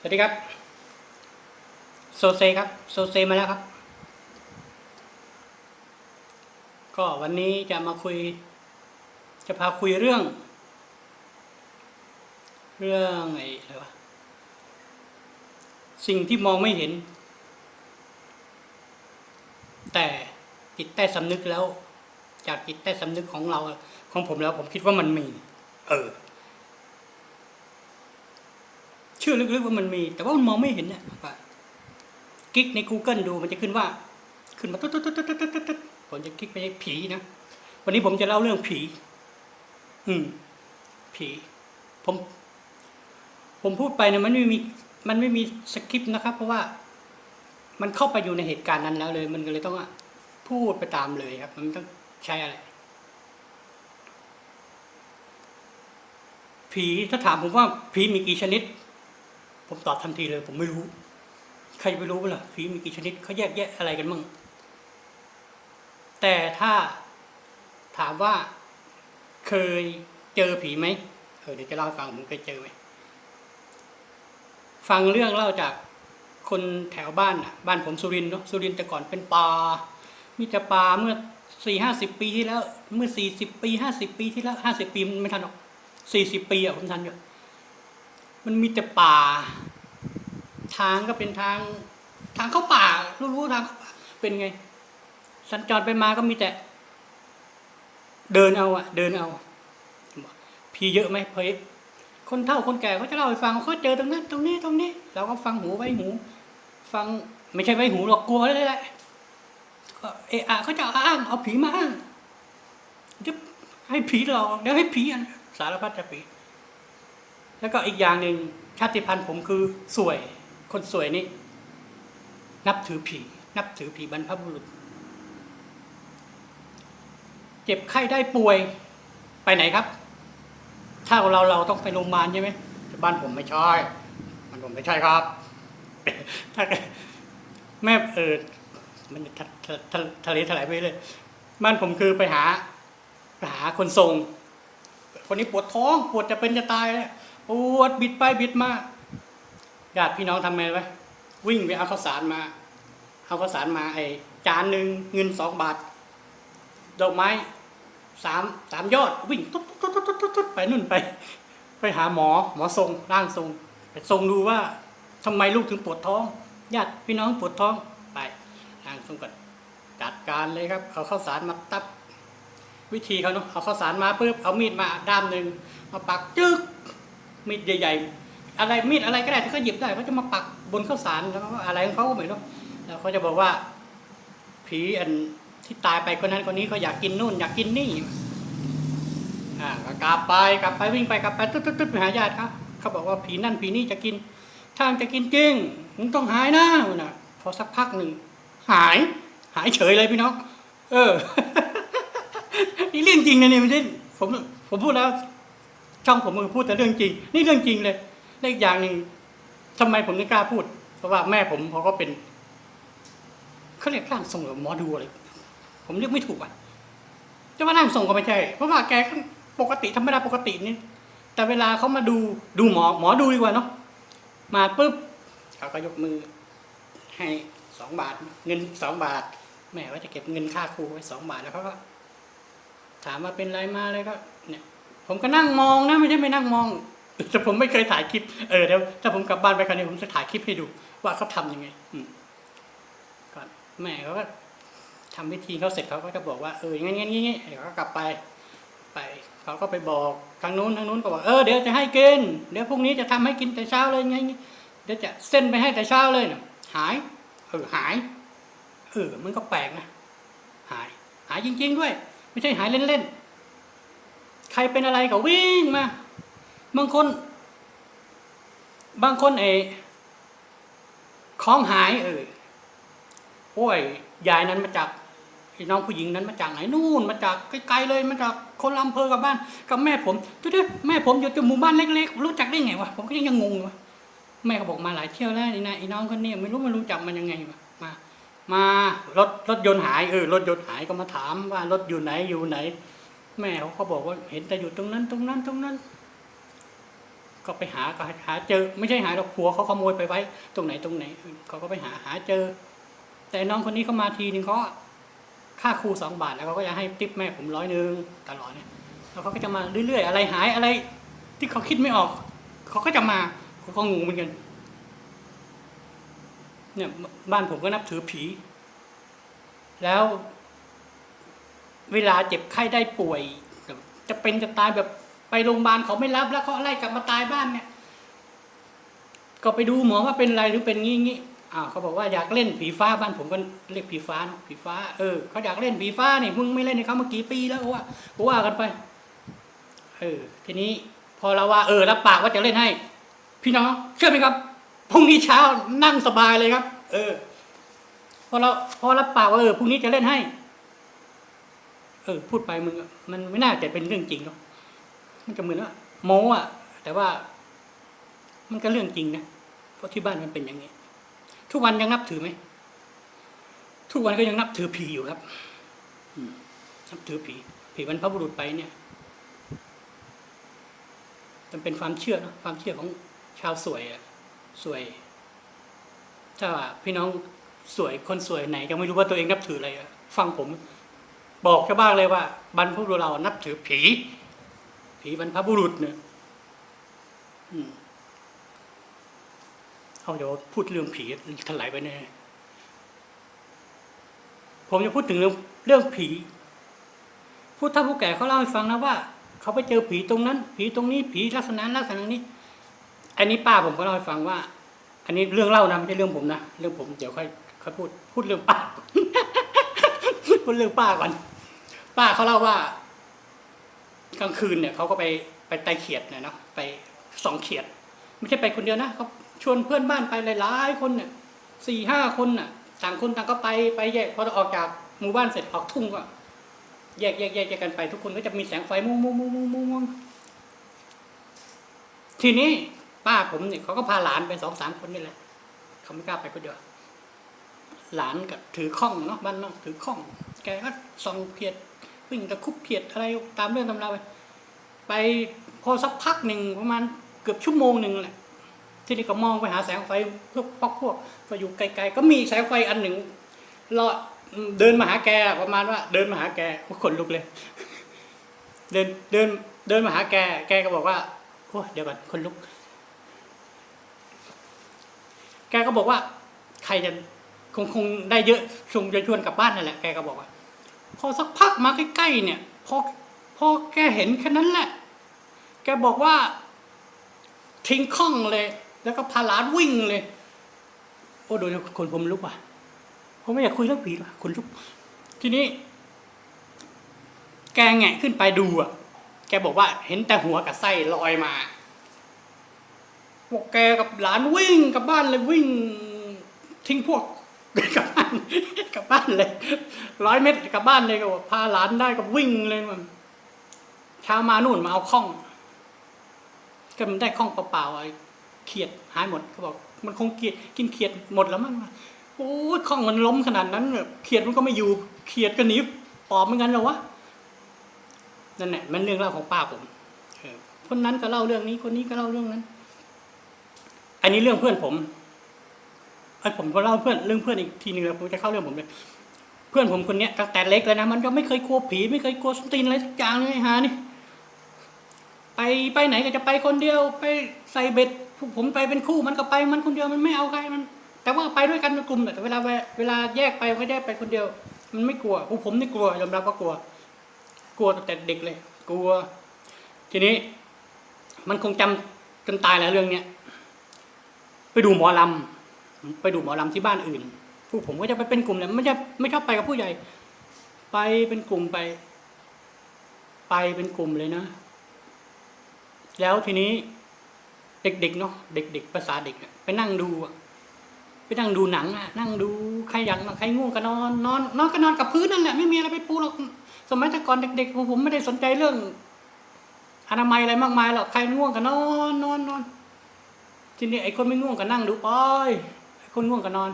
สวัสดีครับ โซเซครับ โซเซมาแล้วครับ ก็วันนี้จะมาคุย จะพาคุยเรื่อง เรื่องไอ้อะไรวะ สิ่งที่มองไม่เห็น แต่จิตใต้สำนึกแล้ว จากจิตใต้สำนึกของเรา ของผมแล้วผมคิดว่ามันมี เออ เชื่อลึกๆว่ามันมี แต่ว่ามันมองไม่เห็นเนี่ยว่ากิ๊กใน Google ดูมันจะขึ้นว่า ขึ้นมาตุ๊ดตุ๊ดตุ๊ดตุ๊ดตุ๊ดตุ๊ดผมจะคลิกไปที่ผีนะวันนี้ผมจะเล่าเรื่องผี อืม ผี ผม ผมพูดไปเนี่ยมันไม่มี มันไม่มีสคริปต์นะครับ เพราะว่ามันเข้าไปอยู่ในเหตุการณ์นั้นแล้วเลย มันก็เลยต้องพูดไปตามเลยครับ มันต้องใช้อะไร ผีถ้าถามผมว่าผีมีกี่ชนิด ผมตอบทันทีเลย ผมไม่รู้ ใครจะไปรู้ล่ะผีมีกี่ชนิดเขาแยกแยะอะไรกันมั่งแต่ถ้าถามว่าเคยเจอผีไหมเออเดี๋ยวจะเล่าให้ฟังผมเคยเจอไหมฟังเรื่องเล่าจากคนแถวบ้านอะบ้านผมสุรินทร์เนาะสุรินทร์แต่ก่อนเป็นป่ามีแต่ป่าเมื่อสี่ห้าสิบปีที่แล้ว เมื่อสี่สิบปีห้าสิบปีที่แล้วห้าสิบปีมันไม่ทันหรอกสี่สิบปีอะผมทันอยู่ มันมีแต่ป่า ทางก็เป็นทาง ทางเข้าป่า รู้ๆทางเข้าป่าเป็นไง สัญจรไปมาก็มีแต่ เดินเอาอะเดินเอาผีเยอะไหมเพยคนเฒ่าคนแก่เขาจะเล่าให้ฟังเขาเจอตรงนั้น ตรงนี้ตรงนี้ เราก็ฟังหูไว้หู ฟังไม่ใช่ไว้หูหรอกกลัวเลยแหละก็เออะเขาจะอ้างเอาผีมาอ้างเดี๋ยวให้ผีหลอกเดี๋ยวให้ผีอันสารพัดจะผี แล้วก็อีกอย่างหนึ่งชาติพันธุ์ผมคือสวย คนสวยนี่นับถือผี นับถือผีบรรพบุรุษ เจ็บไข้ได้ป่วยไปไหนครับ ถ้าเราเราต้องไปโรงพยาบาลใช่ไหมบ้านผมไม่ใช่บ้านผมไม่ใช่ครับ ถ้าแม่เออมันทะทะทะทะเลถลายไปเลย บ้านผมคือไปหาไปหาคนทรง คนนี้ปวดท้อง ปวดจะเป็นจะตายเลยปวดบิดไปบิดมาญาติพี่น้องทำไงไว้วิ่งไปเอาข้าวสารมา เอาข้าวสารมาไอ้จานหนึ่งเงินสองบาท ดอกไม้สามสามยอด วิ่งตุ๊ดตุ๊ดตุ๊ดตุ๊ดตุ๊ดตุ๊ดไปนู่นไป ไปหาหมอหมอทรงร่างทรง ไปทรงดูว่าทำไมลูกถึงปวดท้องญาติพี่น้องปวดท้องไปร่างทรงก็จัดการเลยครับ เอาข้าวสารมาตับ วิธีเขาเนาะเอาข้าวสารมาปุ๊บเอามีดมาด้ามหนึ่งมาปักจึ๊กมีดใหญ่ ๆ อะไรมีดอะไรก็ได้ที่เขาหยิบได้เขาจะมาปักบนข้าวสารแล้วอะไรของเขาก็ไม่รู้แล้วเขาจะบอกว่า ผีอันที่ตายไปคนนั้นคนนี้เขาอยากกินนู่นอยากกินนี่อ่ากลับไปกลับไปวิ่งไปกลับไปตุ๊ดตุ๊ดตุ๊ดไปหาญาติครับเขาบอกว่าผีนั่นผีนี่จะกินถ้ามันจะกินจริงมึงต้องหายนะนะพอสักพักหนึ่งหาย หายเฉยเลยพี่น้องเออ นี่เรื่องจริงนะเนี่ยไม่ใช่ผมผมพูดแล้ว ช่องผมมันพูดแต่เรื่องจริง นี่เรื่องจริงเลยและอีกอย่างหนึ่งทำไมผมไม่กล้าพูด เพราะว่าแม่ผมเขาก็เป็นเขาเรียกร่างทรงหรือหมอดูอะไรผมเรียกไม่ถูกอะจะว่าร่างทรงก็ไม่ใช่เพราะว่าแกก็ปกติธรรมดาปกตินี่แต่เวลาเขามาดูดูหมอหมอดูดีกว่าเนาะมาปุ๊บเขาก็ยกมือ ให้สองบาท เงินสองบาท แม่ว่าจะเก็บเงินค่าครูไว้สองบาทแล้วเขาก็ ถามว่าเป็นไรมาเลยก็เนี่ย ผมก็นั่งมองนะไม่ใช่ไม่นั่งมอง แต่ผมไม่เคยถ่ายคลิปเออเดี๋ยวถ้าผมกลับบ้านไปคราวนี้ผมจะถ่ายคลิปให้ดู ว่าเขาทำยังไงอืมก่อนแม่เขาก็ทำพิธีเขาเสร็จเขาก็จะบอกว่าเอออย่างงี้อย่างงี้อย่างงี้เดี๋ยวก็กลับไป ไปเขาก็ไปบอกทางนู้นทางนู้นก็บอกเออเดี๋ยวจะให้กินเดี๋ยวพรุ่งนี้จะทำให้กินแต่เช้าเลยไงเดี๋ยวจะเส้นไปให้แต่เช้าเลยนะหายเออหายเออมันก็แปลกนะหาย หายจริง ๆ ด้วย ไม่ใช่หายเล่นๆ ใครเป็นอะไรก็วิ่งมา บางคน บางคนเอของหายเออโอ้ยยายนั้นมาจากน้องผู้หญิงนั้นมาจากไหนนู่นมาจากไกลๆเลยมาจากคนลำเภอกับบ้าน กับแม่ผมเดี๋ยวๆแม่ผมอยู่ที่หมู่บ้านเล็กๆรู้จักได้ไงวะผมก็ยังงงวะแม่ก็บอกมาหลายเที่ยวแล้วนี่นะไอ้น้องคนนี้ไม่รู้ไม่รู้จักมันยังไงวะ มารถรถยนต์หายเออรถยนต์หายก็มาถามว่ารถอยู่ไหนอยู่ไหน แม่เขาก็บอกว่าเห็นแต่อยู่ตรงนั้นตรงนั้นตรงนั้น ก็ไปหาก็หาเจอ ไม่ใช่หาดอกผัวเขาขโมยไปไว้ ตรงไหนตรงไหนเขาก็ไปหาหาเจอ แต่น้องคนนี้เขามาทีนึงเขาค่าครูสองบาทแล้วเขาก็จะให้ติปแม่ผมร้อยหนึ่งตลอดเนี่ยแล้วเขาก็จะมาเรื่อยๆ อะไรหายอะไร ที่เขาคิดไม่ออก เขาก็จะมาเขาก็งงเหมือนกัน เนี่ยบ้านผมก็นับถือผี แล้วเวลาเจ็บไข้ได้ป่วย จะเป็นจะตายแบบไปโรงพยาบาลเขาไม่รับแล้วเขาไล่กลับมาตายบ้านเนี่ย ก็ไปดูหมอว่าเป็นอะไรหรือเป็นงี้งี้อ้าวเขาบอกว่าอยากเล่นผีฟ้าบ้านผมก็เรียกผีฟ้านะผีฟ้าเออเขาอยากเล่นผีฟ้านี่มึงไม่เล่นให้เขามากี่ปีแล้วว่าเขาว่ากันไป เออ ทีนี้ พอเราว่า เออรับปากว่าจะเล่นให้ พี่น้องเชื่อไหมครับ พรุ่งนี้เช้านั่งสบายเลยครับ เออ พอเราพอรับปากว่าเออพรุ่งนี้จะเล่นให้ เออ พูดไปมึงอะมันไม่น่าจะเป็นเรื่องจริงหรอกมันก็เหมือนว่าโม้อะแต่ว่า มันก็เรื่องจริงนะเพราะที่บ้านมันเป็นอย่างนี้ ทุกวันยังนับถือไหมทุกวันก็ยังนับถือผีอยู่ครับอืมนับถือผี ผีบรรพบุรุษไปเนี่ยมันเป็นความเชื่อเนอะความเชื่อของชาวสวยอะ สวย ถ้าพี่น้องสวยคนสวยไหนยังไม่รู้ว่าตัวเองนับถืออะไรฟังผม บอกชาวบ้านเลยว่า บรรพบุรุษเรานับถือผี ผีบรรพบุรุษเนี่ยเอาเดี๋ยวพูดเรื่องผีถลายไปแน่ผมจะพูดถึงเรื่องเรื่องผี ผู้เฒ่าผู้แก่เขาเล่าให้ฟังนะว่า เขาไปเจอผีตรงนั้น ผีตรงนี้ผีลักษณะลักษณะนี้ อันนี้ป้าผมก็เล่าให้ฟังว่า อันนี้เรื่องเล่านะไม่ใช่เรื่องผมนะเรื่องผมเดี๋ยวค่อยค่อยพูดพูดเรื่องป้าพูดเรื่องป้าก่อนป้าเขาเล่าว่า กลางคืนเนี่ยเขาก็ไปไปไตเขียดเนี่ยเนาะไปสองเขียด ไม่ใช่ไปคนเดียวนะเขาชวนเพื่อนบ้านไปหลายๆคนเนี่ยสี่ห้าคนน่ะต่างคนต่างก็ไปไปแยกพอออกจากหมู่บ้านเสร็จออกทุ่งก็แยกแยกแยกแยกกันไป ทุกคนก็จะมีแสงไฟมุ้งมุ้งมุ้งมุ้งมุ้งมุ้งทีนี้ ป้าผมเนี่ยเขาก็พาหลานไปสองสามคนนี่แหละเขาไม่กล้าไปคนเดียวหลานกับถือข้องเนาะบ้านนอกถือข้อง แกก็ส่องเขียดวิ่งตะคุบเขียดอะไรตามเรื่องตำราไปไปพอสักพักหนึ่งประมาณเกือบชั่วโมงหนึ่งแหละที่นี่ก็มองไปหาแสงไฟพวกพวกพวกก็อยู่ไกลๆก็มีแสงไฟอันหนึ่งลอยเดินมาหาแกประมาณว่า เดินมาหาแกขนลุกเลย เดินเดินเดินมาหาแก แกก็บอกว่าโอ้เดี๋ยวก่อนคนลุก แกก็บอกว่าใครจะคงคงได้เยอะชงจะชวนกลับบ้านนั่นแหละแกก็บอกว่า พอสักพักมาใกล้ๆเนี่ยพอพอแกเห็นแค่นั้นแหละ แกบอกว่า ทิ้งข้องเลย แล้วก็พาหลานวิ่งเลย โอ้โดยคนผมลุกว่ะผมไม่อยากคุยเรื่องผีหรอกคนลุก ทีนี้ แกแงะขึ้นไปดูอะ แกบอกว่าเห็นแต่หัวกับไส้ลอยมา พวกแกกับหลานวิ่งกลับบ้านเลยวิ่งทิ้งพวกกลับบ้านกลับบ้านเลยร้อยเมตรกลับบ้านเลยก็บอกพาหลานได้ก็วิ่งเลยมันเช้ามานู่นมาเอาข้องก็มันได้ข้องเปล่าๆไอ้เขียดหายหมดเขาบอก มันคงเกลียดกินเขียดหมดแล้วมั้งโอ้ยข้องมันล้มขนาดนั้นแบบเขียดมันก็ไม่อยู่เขียดก็หนีปอบเหมือนกันเหรอวะนั่นแหละมันเรื่องเล่าของป้าผมคนนั้นก็เล่าเรื่องนี้คนนี้ก็เล่าเรื่องนั้น อันนี้เรื่องเพื่อนผมไอ้ผมก็เล่าเพื่อนเรื่องเพื่อนอีกทีนึงแล้วผมจะเข้าเรื่องผมเลยเพื่อนผมคนเนี้ยตั้งแต่เล็กแล้วนะมันก็ไม่เคยกลัวผีไม่เคยกลัวสตีนอะไรสักอย่างเลยไอ้หานี่ ไปไปไหนก็จะไปคนเดียว ไปใส่เบ็ดพวกผมไปเป็นคู่มันก็ไปมันคนเดียวมันไม่เอาใครมัน แต่ว่าไปด้วยกันเป็นกลุ่มแต่เวลาเวลาแยกไปไม่ได้ไปคนเดียว มันไม่กลัวพวกผมนี่กลัวยอมรับว่ากลัว กลัวตั้งแต่เด็กเลย กลัว ทีนี้ มันคงจำจนตายแล้วเรื่องเนี้ย ดูหมอลำไปดูหมอลำที่บ้านอื่นพวกผมก็จะไปเป็นกลุ่มเลยไม่ใช่ไม่ชอบไปกับผู้ใหญ่ ไปเป็นกลุ่มไป ไปเป็นกลุ่มเลยนะ แล้วทีนี้เด็กๆเนาะเด็ก ๆ ภาษาเด็กไปนั่งดูไปนั่งดูหนังอะนั่งดูใครอยากใครง่วงก็นอนนอนนอนก็นอนกับพื้นนั่นแหละไม่มีอะไรไปปูหรอกสมัยแต่ก่อนเด็กๆผมไม่ได้สนใจเรื่องอนามัยอะไรมากมายหรอกใครง่วงก็นอนนอนนอน ทีนี้ไอ้คนไม่ง่วงก็นั่งดูปอยไอ้คนง่วงก็นอน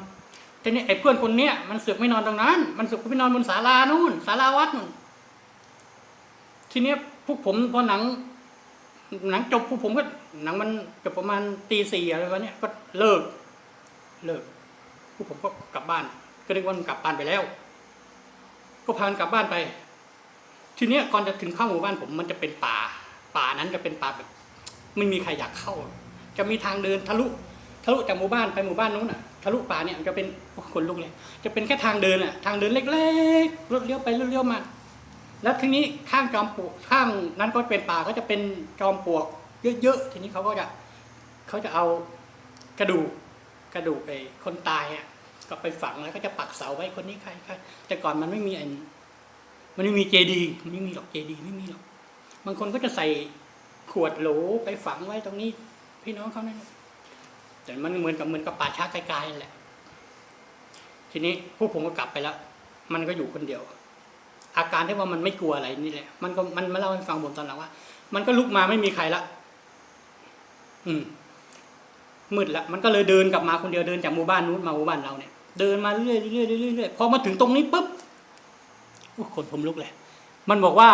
ทีนี้ไอ้เพื่อนคนเนี้ยมันเสือกไม่นอนตรงนั้น มันเสือกไปนอนบนศาลานู่นศาลาวัดนู่นทีนี้พวกผมพอหนัง หนังจบปุ๊บผมก็หนังมันจบประมาณตีสี่อะไรวะเนี่ยก็เลิก เลิกพวกผมก็กลับบ้าน ก็นึกว่ามันกลับบ้านไปแล้ว ก็พานกลับบ้านไป ทีเนี้ยก่อนจะถึงเข้าหมู่บ้านผมมันจะเป็นป่า ป่านั้นจะเป็นป่าแบบ ไม่มีใครอยากเข้า จะมีทางเดินทะลุทะลุจากหมู่บ้านไปหมู่บ้านนู้นอะทะลุป่าเนี่ยมันจะเป็นโอ้คนลุกเลยจะเป็นแค่ทางเดินอะทางเดินเล็กๆรถเลี้ยวไปรถเลี้ยวมา แล้วทีนี้ข้างจอมปลวกข้างนั้นก็เป็นป่าก็จะเป็นจอมปลวก เยอะๆทีนี้เขาก็จะเขาจะเอากระดูกกระดูกไอ้คนตายอะก็ไปฝังแล้วก็จะปักเสาไว้คนนี้ใครใครแต่ก่อนมันไม่มีไอ้มันไม่มีเจดีมันไม่มีหรอกเจดีไม่มีหรอกบางคนก็จะใส่ขวดโหลไปฝังไว้ตรงนี้ พี่น้องเขานั่นแต่มันเหมือนกับเหมือนกับป่าช้าไกลๆนั่นแหละ ทีนี้พวกผมก็กลับไปแล้ว มันก็อยู่คนเดียว อาการที่ว่ามันไม่กลัวอะไรนี่แหละ มันก็มันมาเล่าให้ฟังผมตอนหลังว่า มันก็ลุกมาไม่มีใครละ อืมมืดละ มันก็เลยเดินกลับมาคนเดียวเดินจากหมู่บ้านนู้นมาหมู่บ้านเราเนี่ย เดินมาเรื่อยๆเรื่อยๆเรื่อยๆเรื่อยพอมาถึงตรงนี้ปุ๊บคนผมลุกเลย มันบอกว่า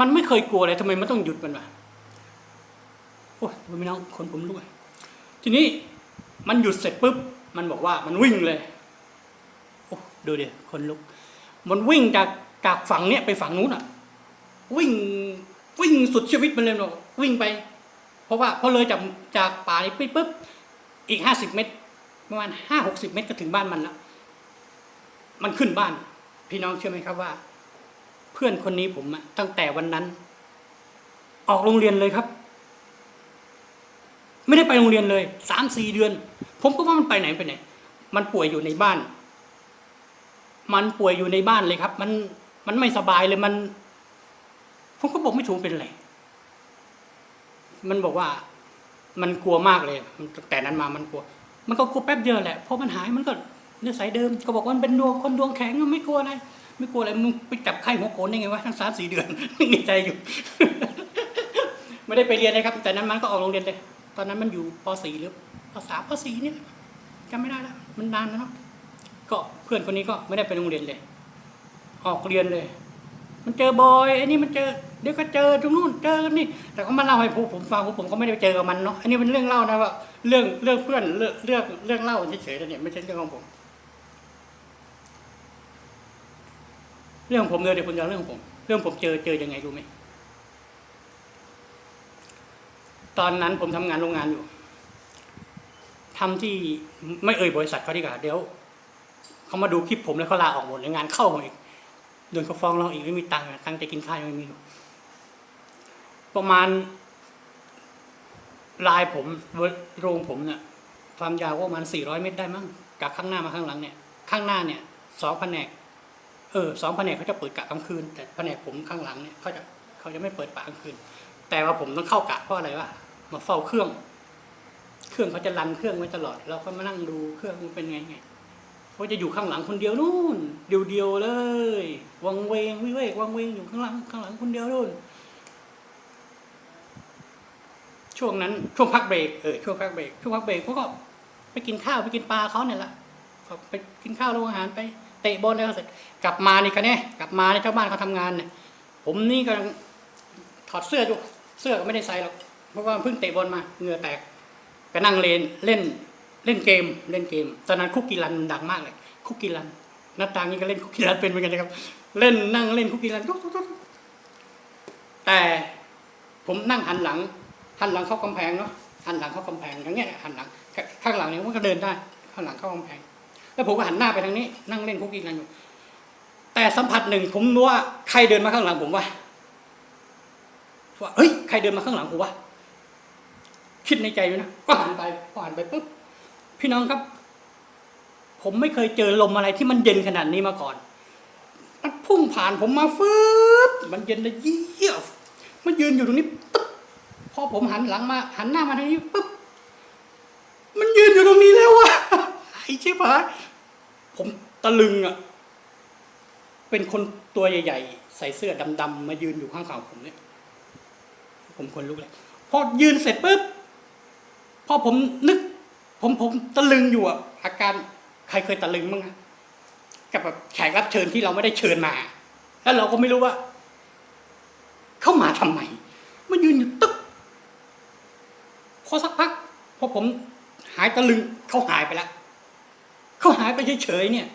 มันไม่เคยกลัวเลยทำไมมันต้องหยุดมันวะ อ้ยพี่น้องคนผมลุกเลยทีนี้มันหยุดเสร็จปุ๊บ มันบอกว่ามันวิ่งเลย โอ้ดูดิคนลุก มันวิ่งจากจากฝั่งเนี้ยไปฝั่งนู้นอะ วิ่งวิ่งสุดชีวิตมันเลยเนาะวิ่งไป เพราะว่าพอเลยจากจากป่านี้ไปปุ๊บอีกห้าสิบเมตร ประมาณห้าหกสิบเมตรก็ถึงบ้านมันแล้วมันขึ้นบ้าน พี่น้องเชื่อไหมครับว่า เพื่อนคนนี้ผมอะตั้งแต่วันนั้น ออกโรงเรียนเลยครับ ไม่ได้ไปโรงเรียนเลยสามสี่เดือน ผมก็ว่ามันไปไหนไปไหน มันป่วยอยู่ในบ้าน มันป่วยอยู่ในบ้านเลยครับ มันมันไม่สบายเลยมัน ผมก็บอกไม่ถูกเป็นไรมันบอกว่า มันกลัวมากเลยแต่นั้นมามันกลัว มันก็กลัวแป๊บเดียวแหละพอมันหายมันก็นิสัยเดิม ก็บอกว่ามันเป็นดวงคนดวงแข็งไม่กลัวอะไรไม่กลัวอะไรมึงไปจับไข้หัวโกนได้ไงวะทั้งสามสี่เดือนในใจอยู่ ไม่ได้ไปเรียนนะครับ แต่นั้นมันก็ออกโรงเรียนเลย ตอนนั้นมันอยู่ป .4 หรือป .3 ป .4 เนี่ยจำไม่ได้แล้วมันนานแล้วเนาะก็เพื่อนคนนี้ก็ไม่ได้ไปโรงเรียนเลย ออกเรียนเลย มันเจอบอยไอ้นี่มันเจอเดี๋ยวก็เจอตรงนู้นเจอนี่ แต่ก็มาเล่าให้ผมผมฟังผมผมก็ไม่ได้ไปเจอกับมันเนาะอันนี้เป็นเรื่องเล่านะว่าเรื่องเรื่องเพื่อนเรื่องเรื่องเรื่องเล่าเฉยๆแต่เนี่ยไม่ใช่เรื่องของผม เรื่องของผมเลยเดี๋ยวผมจะเอาเรื่องของผม เรื่องผมเจอเจอยังไงรู้ไหม ตอนนั้นผมทำงานโรงงานอยู่ทำที่ไม่เอ่ยบริษัทเขาดีกว่าเดี๋ยวเขามาดูคลิปผมแล้วเขาลาออกหมดเลยงานเข้าผมอีกโดนเขาฟ้องเราอีกไม่มีตังค์ตังค์จะกินข้าวยังไม่มีประมาณลายผมโรงผมเนี่ยความยาวก็ประมาณสี่ร้อยเมตรได้มั้งจากข้างหน้ามาข้างหลังเนี่ยข้างหน้าเนี่ยสองแผนกเออสองแผนกเขาจะเปิดกะกลางคืน แต่แผนกผมข้างหลังเนี่ยเขาจะเขาจะไม่เปิดปะกลางคืน แต่ว่าผมต้องเข้ากะเพราะอะไรวะมาเฝ้าเครื่อง เครื่องเขาจะรันเครื่องไว้ตลอด เราก็มานั่งดูเครื่องมันเป็นไงไงเขาจะอยู่ข้างหลังคนเดียวนู่นเดียวเดียวๆเลยวังเวงวิเวกวังเวงอยู่ข้างหลังข้างหลังคนเดียวนู่นช่วงนั้นช่วงพักเบรกเออช่วงพักเบรกช่วงพักเบรกเขาก็ไปกินข้าวไปกินปลาเขาเนี่ยแหละไปกินข้าวโรงอาหารไปเตะบอลแล้วเสร็จกลับมานี่กันเนี่ยกลับมาในยชาวบ้านเขาทำงานเนี่ยผมนี่กำลังถอดเสื้ออยู่ เสื้อก็ไม่ได้ใส่หรอกเพราะว่าเพิ่งเตะบอลมาเหงื่อแตกก็นั่งเล่นเล่นเล่นเกมเล่นเกม ตอนนั้นคุกกี้รันดังมากเลย คุกกี้รันหน้าตางี่ก็เล่นคุกกี้รันเป็นเหมือนกันนะครับ เล่นนั่งเล่นคุกกี้รันทุกๆแต่ผมนั่งหันหลัง หันหลังเข้ากำแพงเนาะหันหลังเข้ากำแพงอย่างเงี้ยหันหลังข้างหลังเนี่ยมันก็เดินได้ข้างหลังเข้ากำแพง แล้วผมก็หันหน้าไปทางนี้ นั่งเล่นคุกกี้รันอยู่แต่สัมผัสหนึ่งผมรู้ว่าใครเดินมาข้างหลังผมวะ ว่าเฮ้ยใครเดินมาข้างหลังผมวะคิดในใจอยู่นะก็หันไปพอหันไปปุ๊บพี่น้องครับ ผมไม่เคยเจอลมอะไรที่มันเย็นขนาดนี้มาก่อนมันพุ่งผ่านผมมาฟืบมันเย็นเลยเยี่ยมมันยืนอยู่ตรงนี้ปึ๊บพอผมหันหลังมา หันหน้ามาทางนี้ปึ๊บมันยืนอยู่ตรงนี้แล้ววะไอ้ชิบหายผมตะลึงอะเป็นคนตัวใหญ่ ๆ ใส่เสื้อดำๆมายืนอยู่ข้างๆผมเนี่ย ผมคนลุกเลยพอยืนเสร็จปุ๊บพอผมนึก ผมผมตะลึงอยู่อะอาการใครเคยตะลึงบ้างอะกับแบบแขกรับเชิญที่เราไม่ได้เชิญมา แล้วเราก็ไม่รู้ว่า เข้ามาทำไมมายืนอยู่ตึ๊กอสักพักพอผมหายตะลึงเขาหายไปแล้วเขาหายไปเฉยๆเนี่ย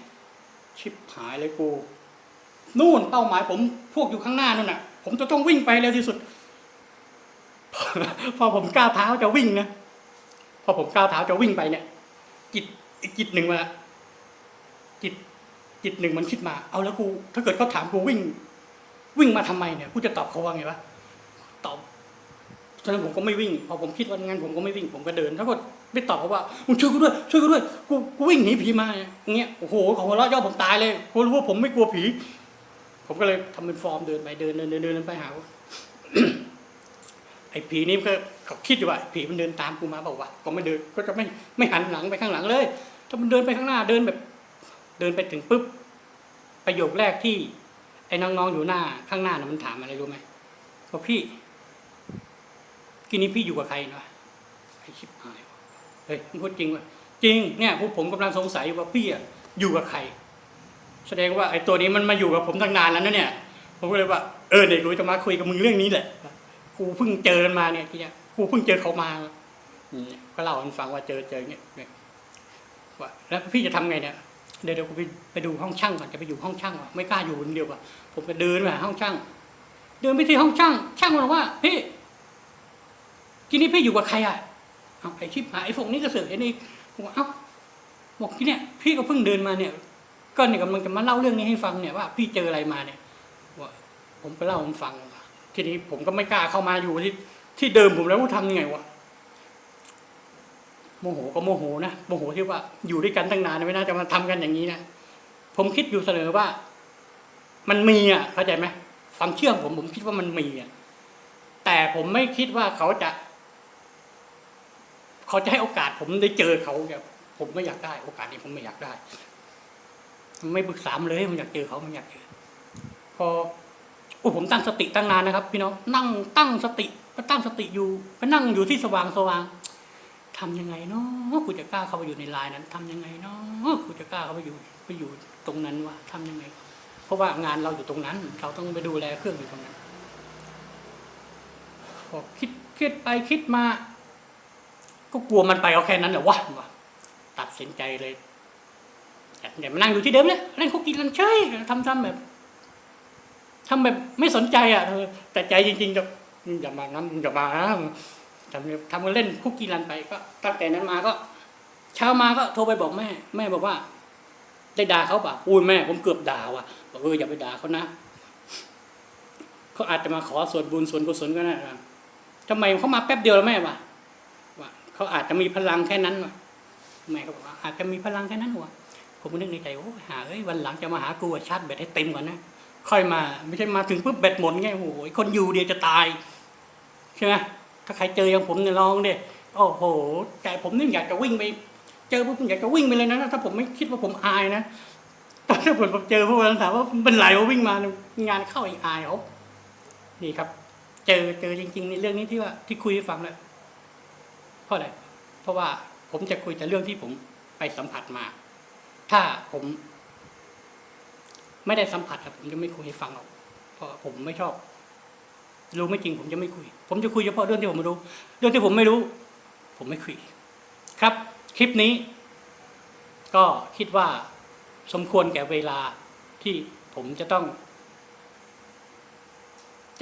ชิบหายเลยกูนู่นเป้าหมายผมพวกอยู่ข้างหน้านู่นน่ะ ผมจะต้องวิ่งไปเร็วที่สุด พอผมก้าวเท้าจะวิ่งนะพอผมก้าวเท้าจะวิ่งไปเนี่ย จิตจิตหนึ่งมาจิตจิตหนึ่งมันคิดมา เอาแล้วกู ถ้าเกิดเขาถามกูวิ่ง วิ่งมาทำไมเนี่ยกูจะตอบเขาว่าไงวะตอบฉะนั้นผมก็ไม่วิ่ง พอผมคิดว่างั้นผมก็ไม่วิ่งผมก็เดินถ้าเกิดไม่ตอบเขาว่ามึงช่วยกูด้วยช่วยกูด้วยกูกูวิ่งหนีผีมาอย่างเงี้ยโอ้โหของหัวเราะย่อผมตายเลยกูรู้ว่าผมไม่กลัวผี ผมก็เลยทำเป็นฟอร์มเดินไปเดินเดินเดินเดินไปหา อ้ผีนี่ก็เขาคิดอยู่ว่าผีมันเดินตามกูมาบอกว่าวะก็ไม่เดินก็จะไม่ไม่หันหลังไปข้างหลังเลย ถ้ามันเดินไปข้างหน้าเดินแบบ เดินไปถึงปุ๊บประโยคแรกที่ ไอ้น้องๆอยู่หน้าข้างหน้าน่ะมันถามอะไรรู้ไหมบอกพี่กินนี้พี่อยู่กับใครเนาะไอ้ชิบหายเฮ้ยมึงพูดจริงวะจริงเนี่ยพวกผมกำลังสงสัยว่าพี่อะอยู่กับใคร แสดงว่าไอ้ตัวนี้มันมาอยู่กับผมตั้งนานแล้วนะเนี่ย ผมก็เลยว่าเออเดี๋ยวกูจะมาคุยกับมึงเรื่องนี้แหละ กูเพิ่งเจอมาเนี่ยทีเนี้ยกูเพิ่งเจอเขามาก็เล่าให้มันฟังว่าเจอเจอเนี่ยว่าแล้วพี่จะทำไงเนี่ยเดี๋ยวเดี๋ยวกูไปไปดูห้องช่างก่อนจะไปอยู่ห้องช่างวะไม่กล้าอยู่คนเดียวว่ะผมก็เดินไปห้องช่าง เดินไปที่ห้องช่าง ช่างบอกว่าพี่ทีนี้พี่อยู่กับใครอะเอาไอ้ชิบหายไอ้พวกนี้ก็เสือกไอ้นี่ผมว่าเอ้าบอกที่เนี่ยพี่ก็เพิ่งเดินมาเนี่ย ก็เนี่ยกำลังจะมาเล่าเรื่องนี้ให้ฟังเนี่ยว่า พี่เจออะไรมาเนี่ยว่าผมก็เล่าให้มันฟัง ทีนี้ผมก็ไม่กล้าเข้ามาอยู่ที่ที่เดิมผมแล้วว่าทำยังไงวะโมโหก็โมโหนะโมโหที่ว่าอยู่ด้วยกันตั้งนานไม่น่าจะมาทำกันอย่างนี้นะผมคิดอยู่เสมอว่า มันมีอะเข้าใจไหมความเชื่อผมผมคิดว่ามันมีอะแต่ผมไม่คิดว่าเขาจะ เขาจะให้โอกาส ผมได้เจอเขาเนี่ยผมไม่อยากได้ โอกาสนี้ผมไม่อยากได้ไม่ปรึกษามเลย ผมอยากเจอเขามันอยากเจอพอ อ้ผมตั้งสติตั้งนานนะครับ พี่น้องนั่งตั้งสติก็ตั้งสติอยู่ก็นั่งอยู่ที่สว่างสว่างทำยังไงเนาะกูจะกล้าเข้าไปอยู่ในไลน์นั้นทำยังไงเนาะกูจะกล้าเข้าไปอยู่ไปอยู่ตรงนั้นวะทำยังไง เพราะว่างานเราอยู่ตรงนั้น เราต้องไปดูแลเครื่องอยู่ตรงนั้นพอคิดคิดไปคิดมา ก็กลัวมันไปเอาแค่นั้นเหรอวะวะตัดสินใจเลยอย่ามานั่งอยู่ที่เดิมเลยเล่นคุกกี้ลันเฉยทำทำแบบ ทำแบบไม่สนใจอะแต่ใจจริงๆจะอย่ามานั้นอย่ามานะทำทำกันเล่นคุกกี้ลันไปก็ตั้งแต่นั้นมาก็ เช้ามาก็โทรไปบอกแม่ แม่บอกว่า ได้ด่าเขาป่ะอุ้ยแม่ ผมเกือบด่าว่ะบอกเอออย่าไปด่าเขานะเขาอาจจะมาขอส่วนบุญส่วนกุศลก็ได้นะทำไมเขามาแป๊บเดียวแล้วแม่วะว่าเขาอาจจะมีพลังแค่นั้นวะแม่ก็บอกว่าอาจจะมีพลังแค่นั้นวะผมก็นึกในใจโอ้หาเอ้ยวันหลังจะมาหากูชาร์จแบตให้เต็มก่อนนะ ค่อยมาไม่ใช่มาถึงปุ๊บแบตหมดไงโอ้โหคนอยู่เดียวจะตายใช่ไหมถ้าใครเจออย่างผมเนี่ยลองเดิโอ้โหใจผมนี่อยากจะวิ่งไป เจอปุ๊บผมอยากจะวิ่งไปเลยนะถ้าผมไม่คิดว่าผมอายนะแต่ถ้าผมเจอพวกนั้นถามว่าเป็นไรวะวิ่งมางานเข้าอีกอายเขานี่ครับ เจอเจอจริง ๆ ในเรื่องนี้ที่ว่าที่คุยให้ฟังเลยเพราะอะไรเพราะว่าผมจะคุยแต่เรื่องที่ผมไปสัมผัสมา ถ้าผม ไม่ได้สัมผัสอะผมจะไม่คุยให้ฟังหรอกเพราะผมไม่ชอบ รู้ไม่จริง ผมจะไม่คุย ผมจะคุยเฉพาะเรื่องที่ผมรู้ เรื่องที่ผมไม่รู้ ผมไม่คุย ครับ คลิปนี้ ก็คิดว่าสมควรแก่เวลาที่ผมจะต้อง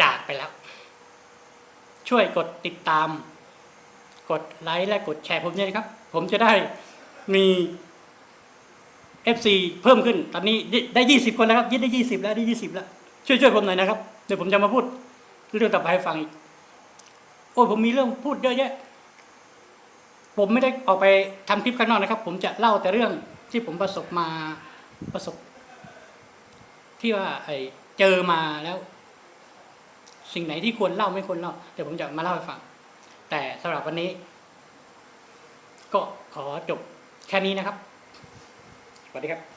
จากไปแล้ว ช่วยกดติดตาม กดไลค์และกดแชร์ผมด้วยนะครับ ผมจะได้มี FC เพิ่มขึ้น ตอนนี้ได้ยี่สิบคนแล้วครับยึดได้ยี่สิบแล้วได้ยี่สิบแล้ว ช่วยช่วยผมหน่อยนะครับ เดี๋ยวผมจะมาพูดเรื่องต่อไปให้ฟังอีก โอ้ยผมมีเรื่องพูดเยอะแยะ ผมไม่ได้ออกไปทำคลิปข้างนอกนะครับ ผมจะเล่าแต่เรื่องที่ผมประสบมาประสบ ที่ว่าไอ้เจอมาแล้ว สิ่งไหนที่ควรเล่าไม่ควรเล่าเดี๋ยวผมจะมาเล่าให้ฟัง แต่สำหรับวันนี้ ก็ขอจบแค่นี้นะครับ วัสดีครับ